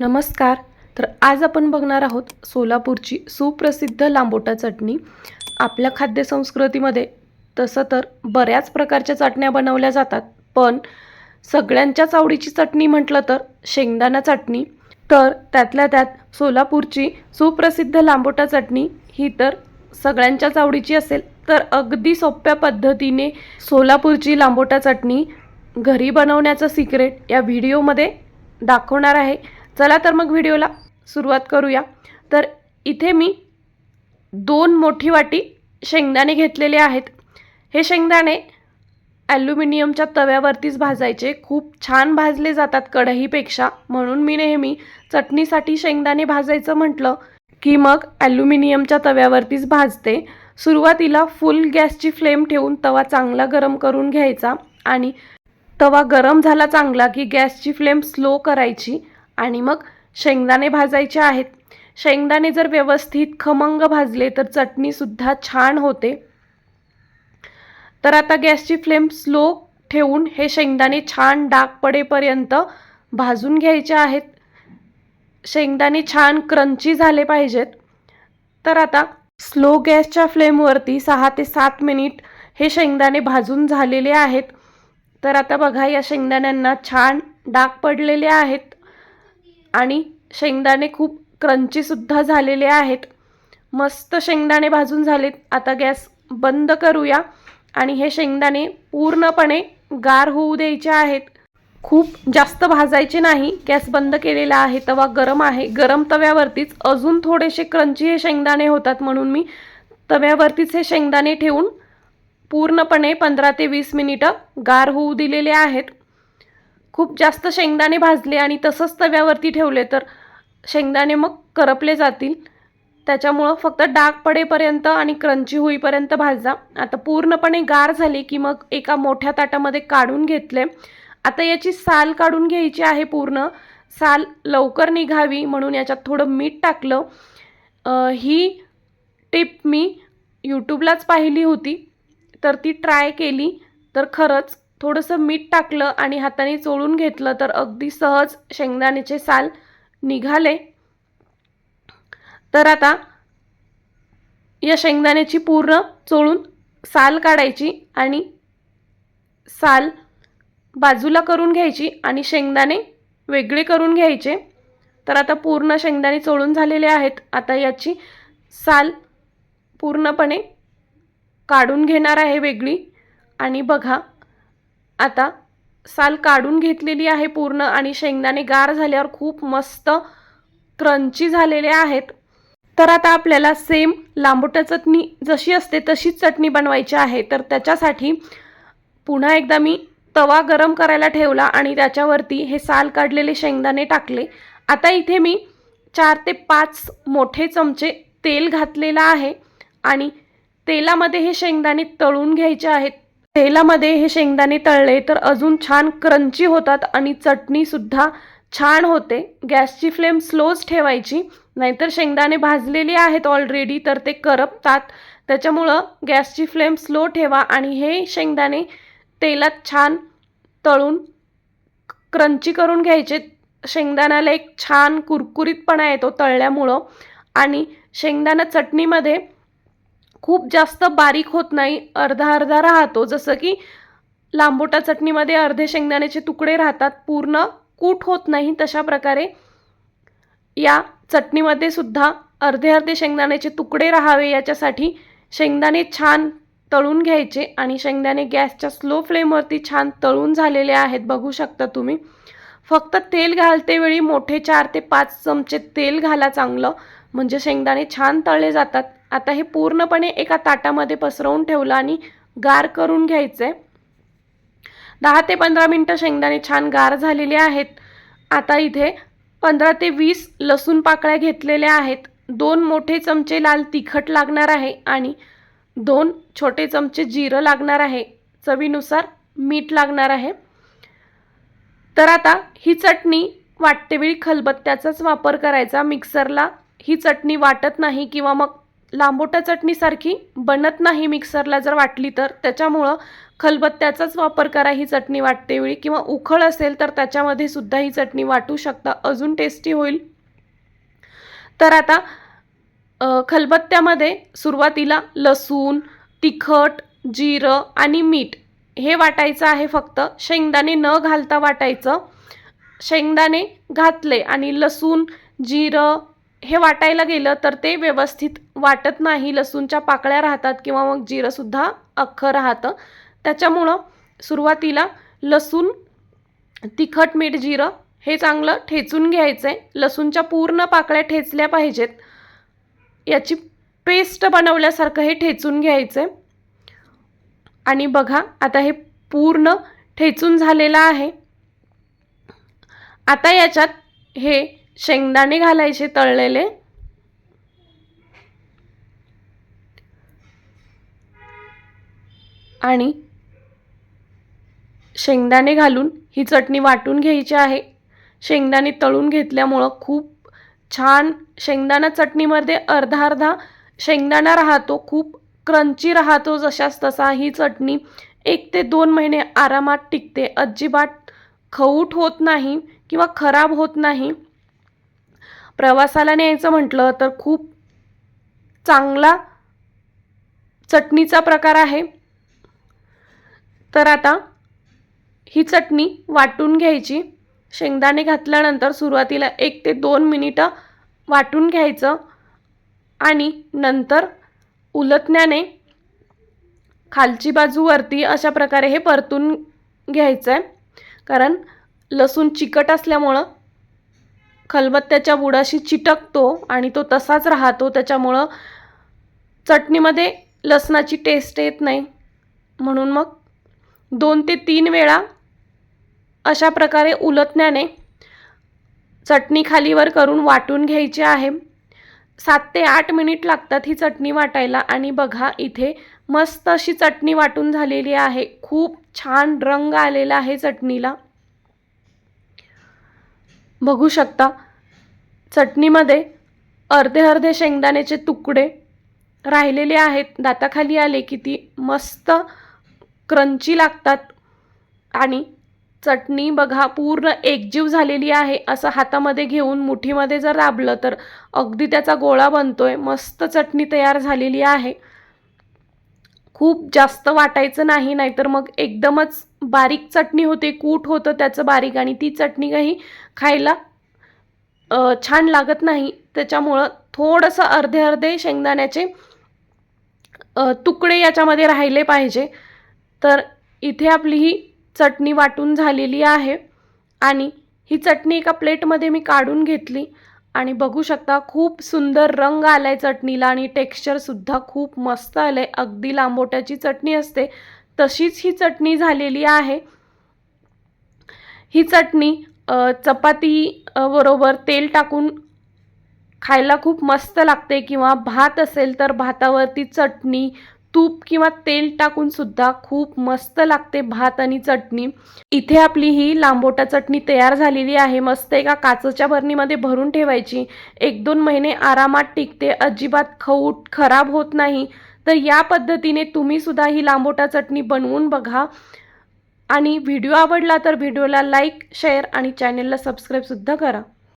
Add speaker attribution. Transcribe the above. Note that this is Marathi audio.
Speaker 1: नमस्कार. तर आज आपण बघणार आहोत सोलापूरची सुप्रसिद्ध लांबोटा चटणी. आपल्या खाद्यसंस्कृतीमध्ये तसं तर बऱ्याच प्रकारच्या चटण्या बनवल्या जातात पण सगळ्यांच्याच आवडीची चटणी म्हटलं तर शेंगदाणा चटणी. तर त्यातल्या त्यात सोलापूरची सुप्रसिद्ध लांबोटा चटणी ही तर सगळ्यांच्याच आवडीची असेल तर अगदी सोप्या पद्धतीने सोलापूरची लांबोटा चटणी घरी बनवण्याचं सिक्रेट या व्हिडिओमध्ये दाखवणार आहे. चला तर मग व्हिडिओला सुरुवात करूया. तर इथे मी दोन मोठी वाटी शेंगदाणे घेतलेले आहेत. हे शेंगदाणे ॲल्युमिनियमच्या तव्यावरतीच भाजायचे. खूप छान भाजले जातात कढईपेक्षा. म्हणून मी नेहमी चटणीसाठी शेंगदाणे भाजायचं म्हटलं की मग ॲल्युमिनियमच्या तव्यावरतीच भाजते. सुरुवातीला फुल गॅसची फ्लेम ठेवून तवा चांगला गरम करून घ्यायचा आणि तवा गरम झाला चांगला की गॅसची फ्लेम स्लो करायची. आणि मग शेंगदाणे भाजायचे आहेत. शेंगदाणे जर व्यवस्थित खमंग भाजले तर चटणीसुद्धा छान होते. तर आता गॅसची फ्लेम स्लो ठेवून हे शेंगदाणे छान डाग पडेपर्यंत भाजून घ्यायचे आहेत. शेंगदाणे छान क्रंची झाले पाहिजेत. तर आता स्लो गॅसच्या फ्लेमवरती सहा ते सात मिनिट हे शेंगदाणे भाजून झालेले आहेत. तर आता बघा या शेंगदाण्यांना छान डाग पडलेले आहेत. आणि शेंगदाणे खूप क्रंचीसुद्धा झालेले आहेत. मस्त शेंगदाणे भाजून झालेत. आता गॅस बंद करूया. आणि हे शेंगदाणे पूर्णपणे गार होऊ द्यायचे आहेत. खूप जास्त भाजायचे नाही. गॅस बंद केलेला आहे. तवा गरम आहे. गरम तव्यावरतीच अजून थोडेसे क्रंची हे शेंगदाणे होतात म्हणून मी तव्यावरतीच हे शेंगदाणे ठेवून पूर्णपणे पंधरा ते वीस मिनिटं गार होऊ दिलेले आहेत. खूप जास्त शेंगदाणे भाजले आणि तसंच तव्यावरती ठेवले तर शेंगदाणे मग करपले जातील. त्याच्यामुळं फक्त डाग पडेपर्यंत आणि क्रंची होईपर्यंत भाजा. आता पूर्णपणे गार झाली की मग एका मोठ्या ताटामध्ये काढून घेतले. आता याची साल काढून घ्यायची आहे पूर्ण. साल लवकर निघावी म्हणून याच्यात थोडं मीठ टाकलं. ही टिप मी यूट्यूबलाच पाहिली होती. तर ती ट्राय केली. तर खरंच थोडंसं मीठ टाकलं आणि हाताने चोळून घेतलं तर अगदी सहज शेंगदाण्याचे साल निघाले. तर आता या शेंगदाण्याची पूर्ण चोळून साल काढायची आणि साल बाजूला करून घ्यायची आणि शेंगदाणे वेगळे करून घ्यायचे. तर आता पूर्ण शेंगदाणे चोळून झालेले आहेत. आता याची साल पूर्णपणे काढून घेणार आहे वेगळी. आणि बघा आता साल काढून घेतलेली आहे पूर्ण आणि शेंगदाणे गार झाल्यावर खूप मस्त क्रंची झालेले आहेत. तर आता आपल्याला सेम लांबोट्या चटणी जशी असते तशीच चटणी बनवायची आहे. तर त्याच्यासाठी पुन्हा एकदा मी तवा गरम करायला ठेवला आणि त्याच्यावरती हे साल काढलेले शेंगदाणे टाकले. आता इथे मी चार ते पाच मोठे चमचे तेल घातलेलं आहे आणि तेलामध्ये हे शेंगदाणे तळून घ्यायचे आहेत. तेलामध्ये हे शेंगदाणे तळले तर अजून छान क्रंची होतात आणि चटणीसुद्धा छान होते. गॅसची फ्लेम स्लोच ठेवायची नाहीतर शेंगदाणे भाजलेले आहेत ऑलरेडी तर ते करपतात. त्याच्यामुळं गॅसची फ्लेम स्लो ठेवा आणि हे शेंगदाणे तेलात छान तळून क्रंची करून घ्यायचे. शेंगदाण्याला एक छान कुरकुरीतपणा येतो तळल्यामुळं. आणि शेंगदाणा चटणीमध्ये खूप जास्त बारीक होत नाही अर्धा अर्धा राहतो. जसं की लांबोटा चटणीमध्ये अर्धे शेंगदाण्याचे तुकडे राहतात पूर्ण कूट होत नाही तशा प्रकारे. या चटणीमध्ये सुद्धा अर्धे अर्धे शेंगदाण्याचे तुकडे राहावे याच्यासाठी शेंगदाणे छान तळून घ्यायचे आणि शेंगदाणे गॅसच्या स्लो फ्लेमवरती छान तळून झालेले आहेत बघू शकता तुम्ही. फक्त तेल घालते वेळी मोठे चार ते पाच चमचे तेल घाला चांगलं म्हणजे शेंगदाणे छान तळले जातात. आता हे पूर्णपणे एका ताटामध्ये पसरवून ठेवलं आणि गार करून घ्यायचे दहा ते पंधरा मिनटं शेंगदाणे छान गार झालेले आहेत. आता इथे पंधरा ते वीस लसूण पाकळ्या घेतलेल्या आहेत. दोन मोठे चमचे लाल तिखट लागणार आहे आणि दोन छोटे चमचे जिरं लागणार आहे. चवीनुसार मीठ लागणार आहे. तर आता ही चटणी वाटतेवेळी खलबत्त्याचाच वापर करायचा. मिक्सरला ही चटणी वाटत नाही किंवा मग लांबोट्या चटणीसारखी बनत नाही मिक्सरला जर वाटली तर. त्याच्यामुळं खलबत्त्याचाच वापर करा ही चटणी वाटते वेळी किंवा उखळ असेल तर त्याच्यामध्ये सुद्धा ही चटणी वाटू शकता. अजून टेस्टी होईल. तर आता खलबत्त्यामध्ये सुरुवातीला लसूण तिखट जिरं आणि मीठ हे वाटायचं आहे फक्त. शेंगदाणे न घालता वाटायचं. शेंगदाणे घातले आणि लसूण जिरं हे वाटायला गेलं तर ते व्यवस्थित वाटत नाही. लसूणच्या पाकळ्या राहतात किंवा मग जिरंसुद्धा अख्खं राहतं. त्याच्यामुळं सुरुवातीला लसूण तिखट मीठ जिरं हे चांगलं ठेचून घ्यायचं आहे लसूणच्या पूर्ण पाकळ्या ठेचल्या पाहिजेत. याची पेस्ट बनवल्यासारखं हे ठेचून घ्यायचं आहे आणि बघा आता हे पूर्ण ठेचून झालेलं आहे. आता याच्यात हे शेंगदाणे घालायचे तळलेले. आणि शेंगदाणे घालून ही चटणी वाटून घ्यायची आहे. शेंगदाणे तळून घेतल्यामुळं खूप छान शेंगदाणा चटणीमध्ये अर्धा अर्धा शेंगदाणा राहतो खूप क्रंची राहतो जशाच तसा. ही चटणी एक ते दोन महिने आरामात टिकते. अजिबात खऊट होत नाही किंवा खराब होत नाही. प्रवासाला न्यायचं म्हटलं तर खूप चांगला चटणीचा प्रकार आहे. तर आता ही चटणी वाटून घ्यायची. शेंगदाणे घातल्यानंतर सुरुवातीला एक ते दोन मिनिटं वाटून घ्यायचं आणि नंतर उलटण्याने खालची बाजूवरती अशा प्रकारे हे परतून घ्यायचं आहे कारण लसूण चिकट असल्यामुळं खलबत्त्याच्या बुडाशी चिटकतो आणि तो तसाच राहतो. त्याच्यामुळं चटणीमध्ये लसणाची टेस्ट येत नाही. म्हणून मग दोन ते तीन वेळा अशा प्रकारे उलटण्याने चटणी खालीवर करून वाटून घ्यायची आहे. सात ते आठ मिनिट लागतात ही चटणी वाटायला आणि बघा इथे मस्त अशी चटणी वाटून झालेली आहे. खूप छान रंग आलेला आहे चटणीला. बघू शकता. चटणीमध्ये अर्धे अर्धे शेंगदाण्याचे तुकडे राहिलेले आहेत. दाताखाली आले की ती मस्त क्रंची लागतात. आणि चटणी बघा पूर्ण एकजीव झालेली आहे. असं हातामध्ये घेऊन मुठीमध्ये जर दाबलं तर अगदी त्याचा गोळा बनतोय. मस्त चटणी तयार झालेली आहे. खूप जास्त वाटायचं नाही नाहीतर मग एकदमच बारीक चटणी होते कूट होतं त्याचं बारीक आणि ती चटणी काही खायला छान लागत नाही. त्याच्यामुळं थोडंसं अर्धे अर्धे शेंगदाण्याचे तुकडे याच्यामध्ये राहिले पाहिजे. तर इथे आपली ही चटणी वाटून झालेली आहे आणि ही चटणी एका प्लेटमध्ये मी काढून घेतली आणि बघू शकता खूप सुंदर रंग आला आहे चटणीला आणि टेक्स्चरसुद्धा खूप मस्त आलं आहे अगदी लांबोट्याची चटणी असते. तशीच ही चटणी झालेली आहे. ही चटणी चपाती बरोबर तेल टाकून खायला खूप मस्त लागते किंवा भात असेल तर भातावरती चटणी तूप किंवा तेल टाकून सुद्धा खूप मस्त लागते भात आणि चटणी. इथे आपली ही लांबोटा चटणी तयार झालेली आहे. मस्त एका काचेच्या बरणीमध्ये भरून ठेवायची. एक दोन महिने आरामात टिकते. अजिबात खऊट खराब होत नाही. तर या पद्धतीने तुम्ही सुद्धा ही लांबोटा चटणी बनवून बघा. आणि व्हिडिओ आवडला तर व्हिडिओला लाईक शेअर आणि चॅनलला सबस्क्राईबसुद्धा करा.